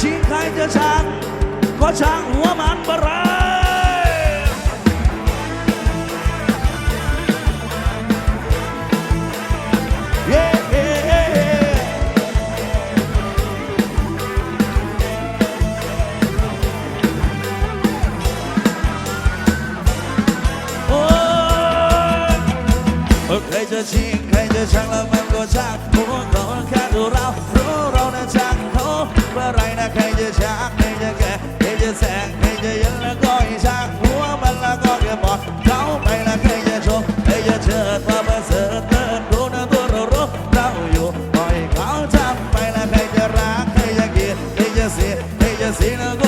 ชิงใครจะช่างก็ช่างหัวมันบะไรเย้เย้เย้เย้โอ้ยเออใครจะชิงใครจะช่างแล้วมันก็ช่างพวกเราแค่ดูเราเรา ใครจะชักใครจะแกใครจะแสงใครจะยันแล้วก็ให้ชักหัวมันแล้วก็จะบอกเขาไปละใครจะชมใครจะเชิดมาประเสริฐเลิศรู้นะตัวเรารู้เราอยู่ปล่อยเขาทำไปละใครจะรักใครจะเกลียดใครจะเสียใครจะเสียแล้วก็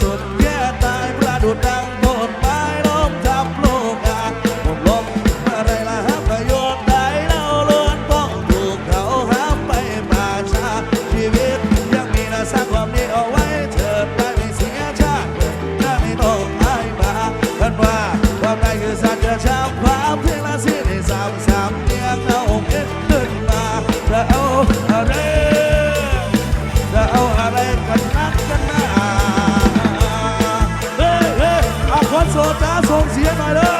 สุดำสามเนียงเอาเอ็ดขึ้นมาจะเอาอะไรจะเอาอะไรกันนักกันหนาเฮ้เฮ้ยเอาคอนโซลจ้าส่งเสียงหน่อยเลย